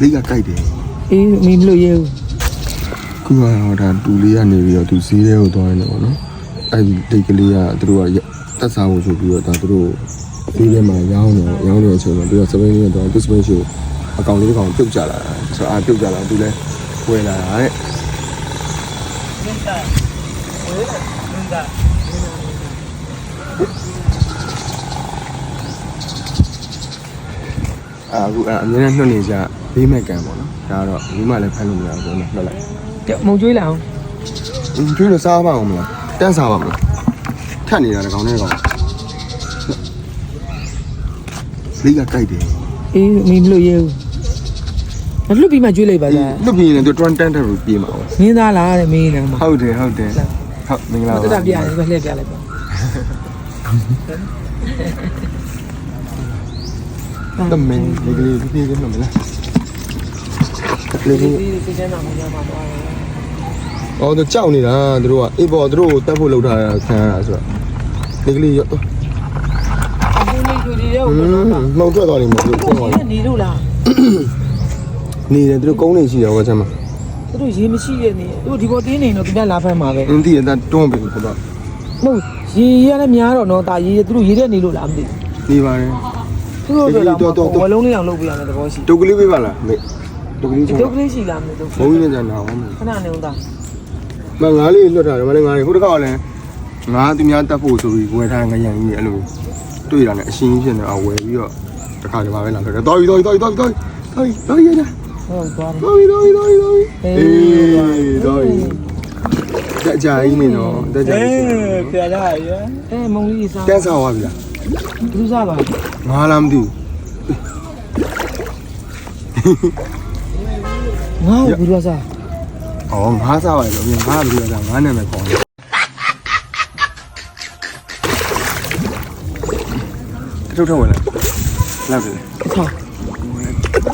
လိကကြိုက်တယ်အေးမင်းမလို့ရဲဘူးခုကတော့ဒါတူလေးကနေပြီးတော့သူဈေးထဲကိုသွားနေပေါ့နော်အဲ့ဒီတိတ်ကလေးကသူတို့ကတက်စားဖို့ဆိုပြီးတော့ဒါသူတို့ဈေးထဲမှာရောင်းနေရောင်းနေတဲ့အချိန်မှာပြီးတော့စပိန်လေးတော့သူစပိန်ရှိကိုအကောင်လေးတစ်ကောင်ပြုတ်ကြလာတာဆိုတော့အာပြုတ်ကြလာသူလည်းဝယ်လာတာတဲ့ အာအခုအဲ့အများနဲ့နှုတ်နေကြဘေးမဲ့ကန်ပေါ့နော်ဒါကတော့ဘူးမှလည်းဖမ်းလို့မရဘူးပေါ့နော်နှုတ်လိုက်ကြမုံကျွေးလာအောင်။အင်းကျွေးလို့စားပါအောင်မလား။တန်းစားပါမလား။ထက်နေတာကောင်နဲ့ကောင်။လေးကကြိုက်တယ်အေးမင်းမလို့ရဲဘူးမလွတ်ပြီးမှကျွေးလိုက်ပါလား။လွတ်ပြီးရင်သူတွန်းတန်းတယ်လို့ပြေးမှာပေါ့မင်းသားလားတဲ့မင်းနာမှာ။ဟုတ်တယ်ဟုတ်တယ်။ဟုတ်မင်္ဂလာပါတက်တာပြရတယ်ပဲလှည့်ပြလိုက်ပါ။ တမင်းဒီကလေးပြေးပြေးမှာမလား။လေးဒီကြီးဒီစမ်းတာမရမှာတော့။အော်သူကြောက်နေတာသူတို့ကအေးပေါ်သူတို့ကိုတက်ဖို့လှုပ်ထားတာခံရတာဆိုတော့ဒီကလေးရောအခုနေကျွေးရရောဟင်းနှုတ်ထွက်သွားနေမှာသူပြန်သွားတယ်နေလို့လား။နေတယ်သူတို့ကုန်းနေရှိရောကချက်မှာသူတို့ရေမရှိရဲ့နေသူတို့ဒီပေါ်တင်းနေတော့သူကလာဖမ်းမှာပဲ။အင်းဒီကတွန်းပြီဆိုတော့ဟုတ်ရေရလည်းများတော့နော်ဒါရေသူတို့ရေတဲ့နေလို့လားမသိနေပါတယ် သူတို့တော့ဝလုံးလေးအောင်လုပ်ပြရမယ်သဘောရှိ။တုတ်ကလေးပေးပါလားမေ။တုတ်ကလေးချဒုင်က္ခလေးရှိလားမသိဘူးဘုန်းကြီးနဲ့ကြာနာအောင်မယ်ခဏနေဦးသားမငါးလေးလွတ်ထားတယ်မလေးငါးလေးဟိုတစ်ခါကလည်းငါးသူများတက်ဖို့ဆိုပြီးဝယ်ထားငရံကြီးအဲ့လိုတွေ့တာနဲ့အရှင်းကြီးဖြစ်နေအောင်ဝယ်ပြီးတော့တစ်ခါဒီမှာပဲလာခဲ့တယ်တော်ပြီတော်ပြီတော်ပြီတော်ပြီတော်ပြီတော်ပြီရတာဟုတ်သွားတော်ပြီတော်ပြီတော်ပြီတော်ပြီအေးအေးတော်ပြီတက်ကြကြီးနေတော့တက်ကြကြီးပြရရအဲမုံလေးစားတန်းစားသွားပြီလား သူစားပါငါလားမသိဘူးငါ့ကိုဘူးစားဩငါးစားပါလေတော့ငါးဘယ်လိုလဲငါးနာမည်ခေါ်တယ်ထုတ်ထုတ်ဝင်လာလောက်တယ်အခါ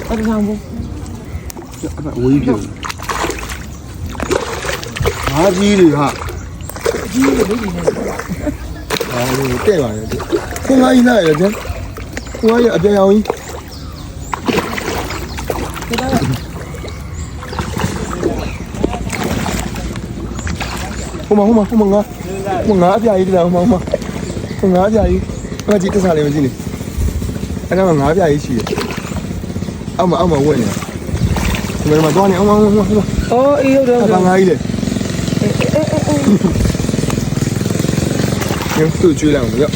အဲ့ဒါဘူးအဲ့ဝေးပြုံငါးကြီးတွေဟာကြီးလေးလေးနဲ့ ဟာလို့တဲ့ပါရဲ့ခွန်ငါးကြီးလာရဲ့ကျန်ခွန်ငါးကြီးအပြောင်အောင်ကြီးဒါကဟိုမှာဟိုမှာဟိုမှာငါဟိုငါအပြာကြီးတလားဟိုမှာဟိုမှာဟိုငါအပြာကြီးငါကြည့်တက်စားလေးမကြည့်နေအဲ့ဒါမှငါအပြာကြီးရှိတယ်အောက်မှာအောက်မှာဝက်နေဒီမှာတော့နေအောင်အောင်အောင်အောင်အော်အေးဟုတ်တယ်အဟုတ်ပတယ်ငါကြီးလေ ညသူ့ကျွေးလိုက်အောင်ရော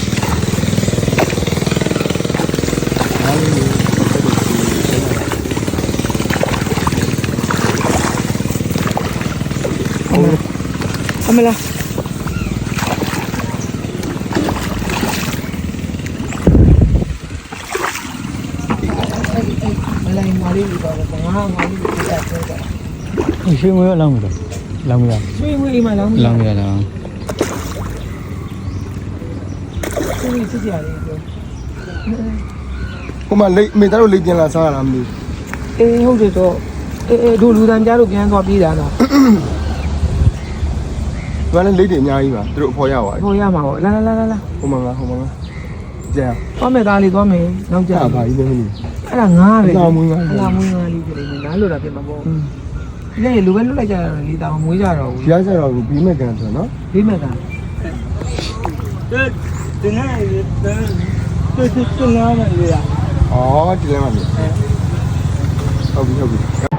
အမလားမလိုက်မာလေးပါတော့ငါငါလေးကိုပြတ်တော့ရွှေငွေရောလောင်းမလို့လောင်းမရဆွေးဝေးမှလောင်းလောင်းမရ လားဆွေးဝေးစစ်ကြရတယ်ပြောဟိုမှာလိတ်မိသားတို့လိတ်တင်လာစားရလားမသိအေးဟုတ်တယ်တော့အေးအေးတို့လူတန်းကြားတို့ပြန်သွားပြေးတာတော့ဘူးဘာလဲလိတ်တွေအများကြီးပါသူတို့အဖော်ရပါဟိုရမှာပေါ့လာလာလာလာလာဟိုမှာငါဟိုမှာငါကြံသွားမယ်သားလေးသွားမယ်နောက်ကြအဲ့ဘာကြီးလဲမသိအဲ့ဒါငါပဲအလားမွေးငါအလားမွေးငါလေးပြည်နေငါလို့တာဖြစ်မှာပေါ့လေလူပဲလွတ်လိုက်ကြတာလေတောင်မွေးကြတော့ဘူးဘူးဖျားကြတော့ဘီးမဲ့ကန်ဆိုနော်ဘေးမဲ့က ဒီနေ့တူတူတူနာမလေးရဩဒီလဲမှာဟုတ်ပြီဟုတ်ပြီ